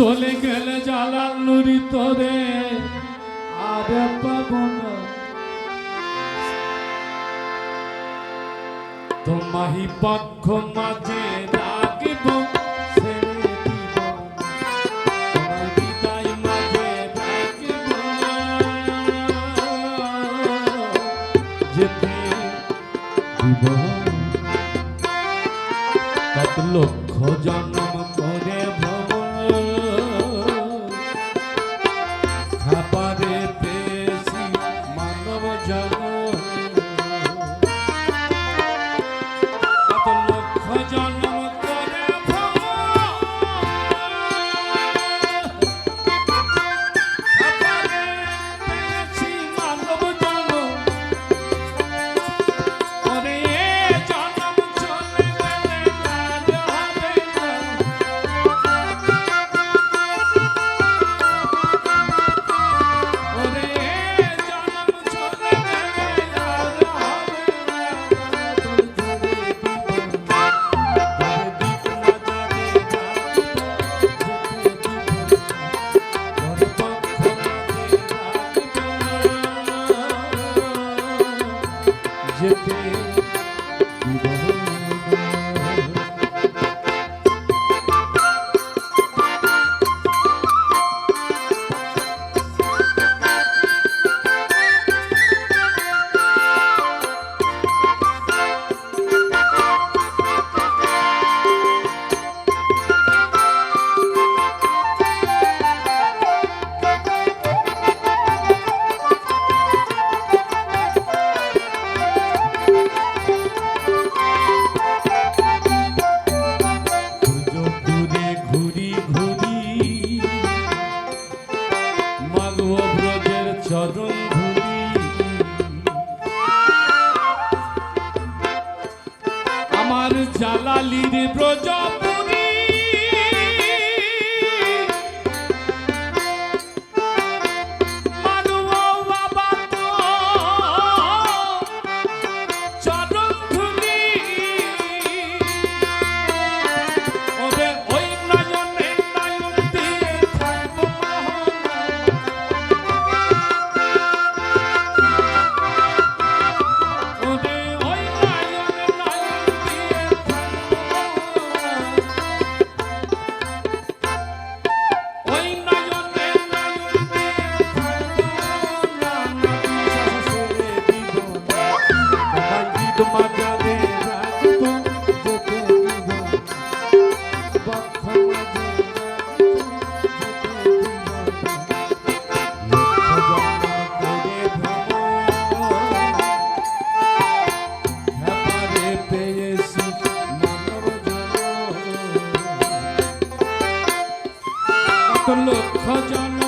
চলে গেলে জালাল নুরি তোরে। আর পাব না তোমাহি পক্ষ মাঝে ডাকিব লক্ষ জন্ম de Deus. চরণ ধুলি। আমার জালালির ব্র লক্ষ জন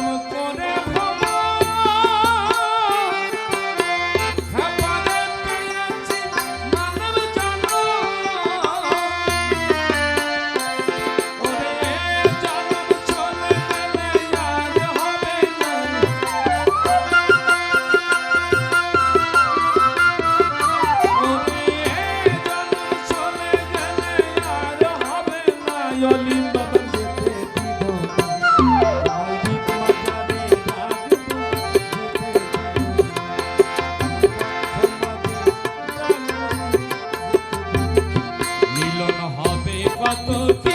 Paco. Pa